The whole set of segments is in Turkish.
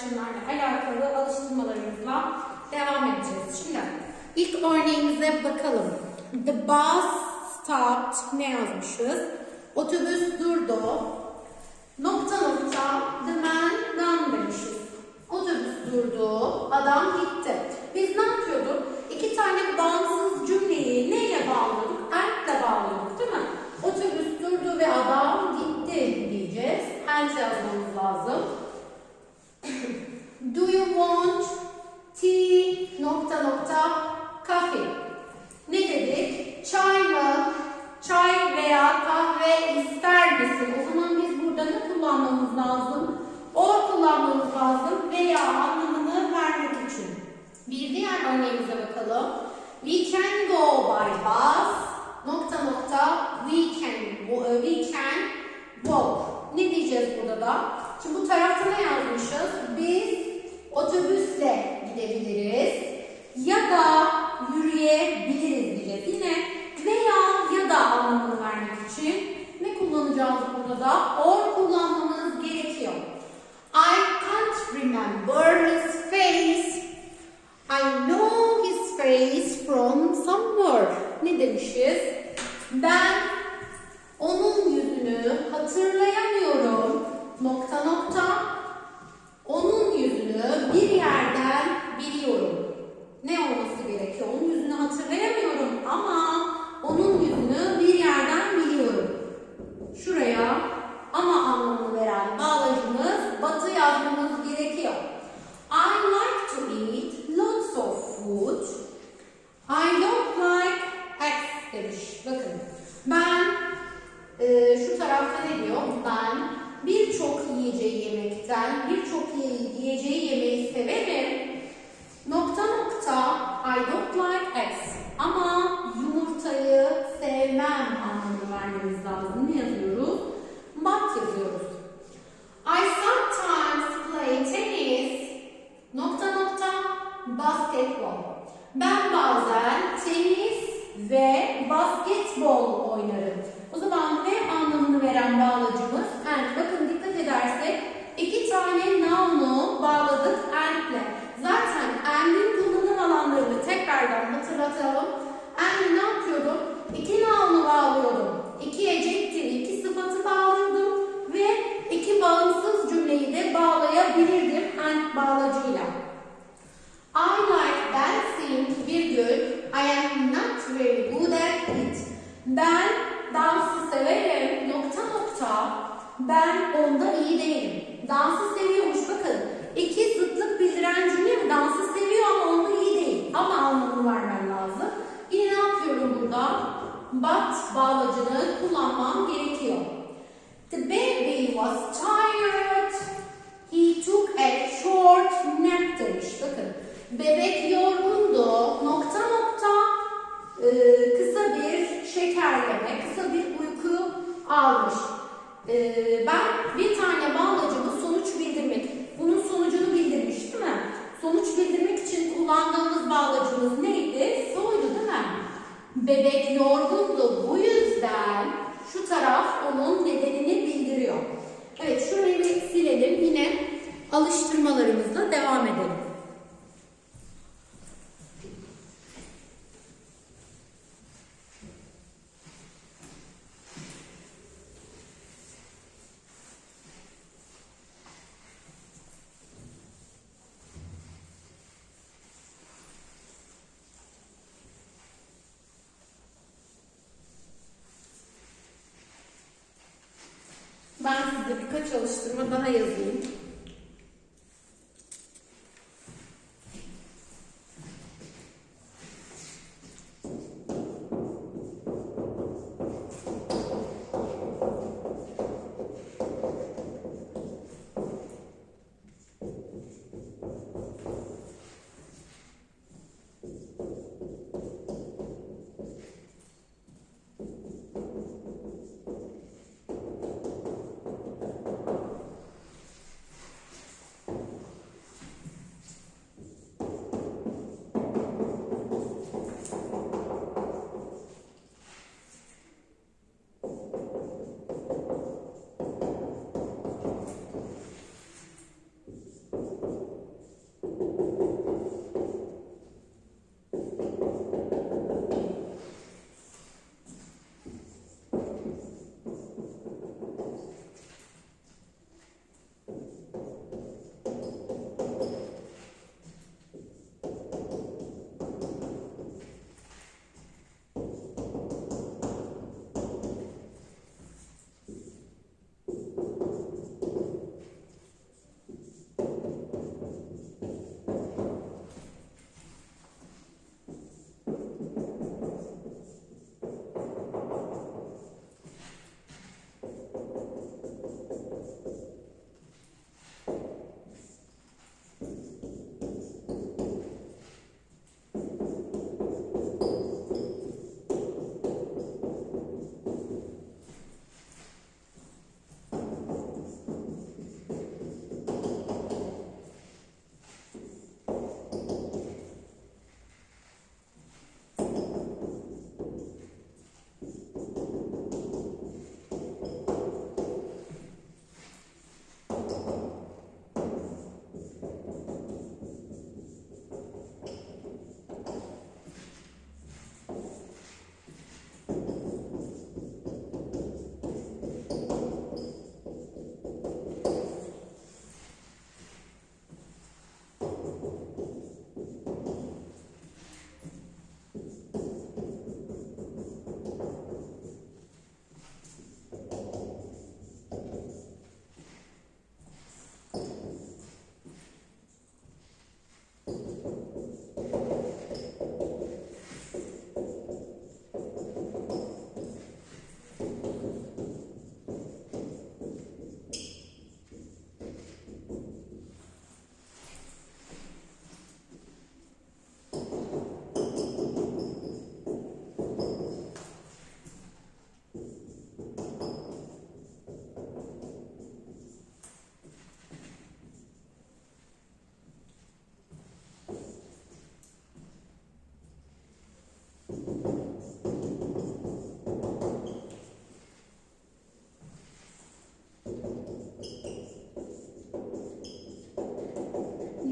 action'larla alakalı alıştırmalarımızla devam edeceğiz. Şimdi ilk örneğimize bakalım. The bus stopped. Ne yazmışız? Otobüs durdu. Nokta nokta the man gone demişiz. Otobüs durdu, adam gitti. Biz ne yapıyorduk? İki tane bağımsız cümleyi neyle bağlıyorduk? And'le bağlıyorduk değil mi? Otobüs durdu ve adam gitti diyeceğiz. And yazmamız lazım. Do you want tea nokta nokta coffee? Ne dedik? Çay mı? Çay veya kahve ister misin? O zaman biz burada ne kullanmamız lazım? Or kullanmamız lazım veya anlamını vermek için. Bir diğer örneğimize bakalım. We can go by bus. Nokta nokta. We can. We can walk. Ne diyeceğiz burada da? Şimdi bu tarafta ne yazmışız? Biz otobüsle gidebiliriz. Ya da yürüyebiliriz diyeceğiz. Yine veya ya da anlamını vermek için ne kullanacağız burada da? Or kullanmamız Şuraya ama anlamını veren bağlacımız batı yazmamız gerekiyor. I like to eat lots of food. I don't like eggs demiş. Bakın ben e, şu tarafta ne diyor? Ben birçok yiyeceği yemekten birçok ye- yiyeceği yemeyi severim. Nokta nokta I don't like eggs. Ama yumurtayı sevmem anlamını vermemiz lazım. Ne yazıyoruz? But yazıyoruz. I sometimes play tennis. Nokta nokta basketbol. Ben bazen tenis ve basketbol oynarım. O zaman ne anlamını veren bağlacımız and. Bakın dikkat edersek iki tane noun'u bağladık and'le. Zaten and'in kullanım alanlarını tekrardan hatırlatalım. And ne yapıyordum? İki noun'u bağlıyordum. İki adjective, iki sıfatı bağlıyordum ve iki bağımsız cümleyi de bağlayabilirdim and bağlacıyla. I like dancing virgül I am not very good at it. Ben dansı severim nokta nokta. Ben onda iyi değilim. Dansı seviyormuş bakın. İki zıtlık bildiren cümle mi? Dansı seviyor ama onda iyi değil. Ama anlamını vermem lazım. Yine ne yapıyorum burada? But bağlacını kullanmam gerekiyor. The baby was tired. He took a short nap demiş. Bakın. Bebek yorgundu. Nokta nokta e, kısa bir şekerleme, kısa bir uyku almış. E, ben bir tane bağlacımı sonuç bildirmek. Bunun sonucunu bildirmiş değil mi? Sonuç bildirmek için kullandığımız bağlacımız neydi? Soydu değil mi? Bebek yorgundu. Bu yüzden şu taraf onun nedenini bildiriyor. Evet şurayı bir silelim. Yine alıştırmalarımızla devam edelim. Ben size birkaç alıştırma daha yazayım.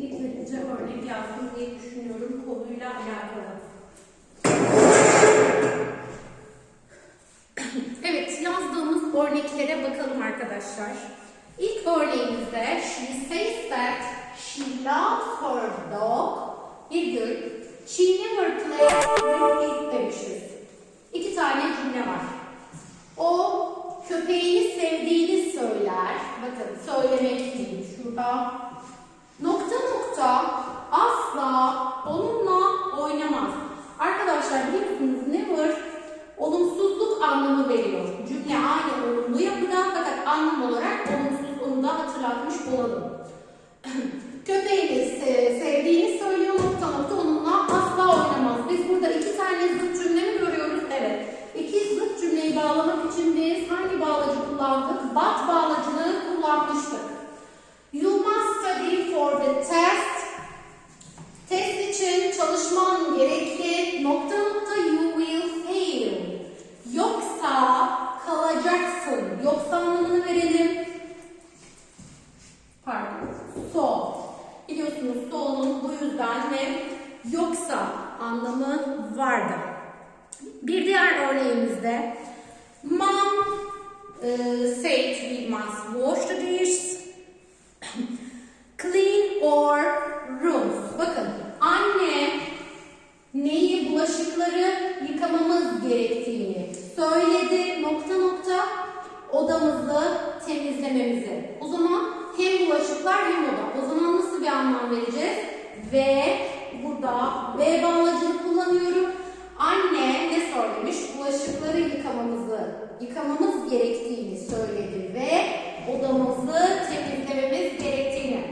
Yeterince örnek yazdım diye düşünüyorum konuyla alakalı. Evet, yazdığımız örneklere bakalım arkadaşlar. İlk örneğimizde she says that she loves her dog virgül she never plays with it demişiz. İki tane cümle var. O köpeğini sevdiğini söyler. Bakın söylemek değil şurada. Nokta asla onunla oynamaz. Arkadaşlar biliyorsunuz never olumsuzluk anlamı veriyor. Cümle aynı olumlu yapıda fakat anlam olarak olumsuz onu da hatırlatmış olalım. Köpeğini se- sevdiğini söylüyor nokta nokta onunla asla oynamaz. Biz burada iki tane zıt cümle mi görüyoruz? Evet. İki zıt cümleyi bağlamak için biz hangi bağlacı kullandık? But bağlacını kullanmıştık. You must study for the test. Test için çalışman gerekli. Nokta nokta you will fail. Yoksa kalacaksın. Yoksa anlamını verelim. Pardon. So. Biliyorsunuz so'nun bu yüzden ne? Yoksa anlamı vardı. Bir diğer örneğimizde Mom e, said we must wash the dishes clean or rooms. Bakın anne neyi bulaşıkları yıkamamız gerektiğini söyledi nokta nokta odamızı temizlememizi. O zaman hem bulaşıklar hem oda. O zaman nasıl bir anlam vereceğiz? Ve burada V bağlacını kullanıyorum. Anne ne söylemiş? Bulaşıkları yıkamamızı, yıkamamız gerektiğini söyledi ve odamızı temizlememiz gerektiğini.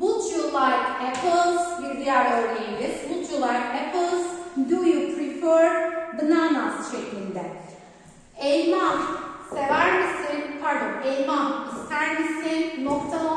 Would you like apples? Bir diğer örneğimiz. Would you like apples? Do you prefer bananas şeklinde. Elma sever misin? Pardon, elma ister misin? Nokta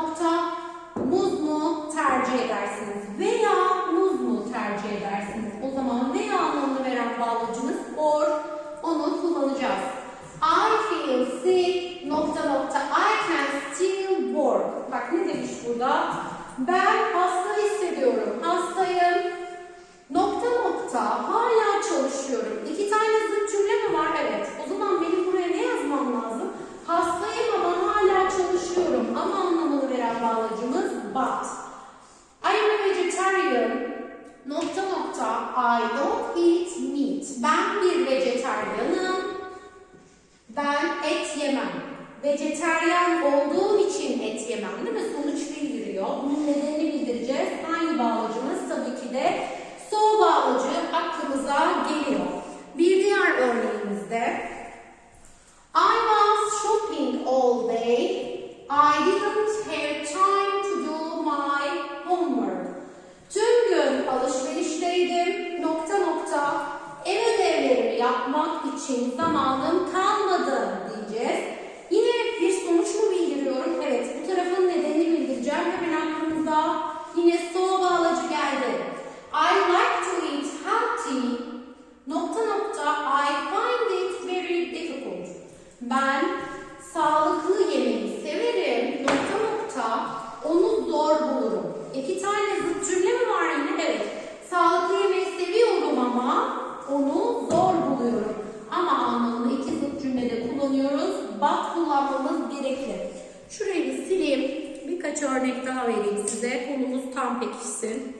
örnek daha vereyim size. Konumuz tam pekişsin.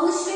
alışveriş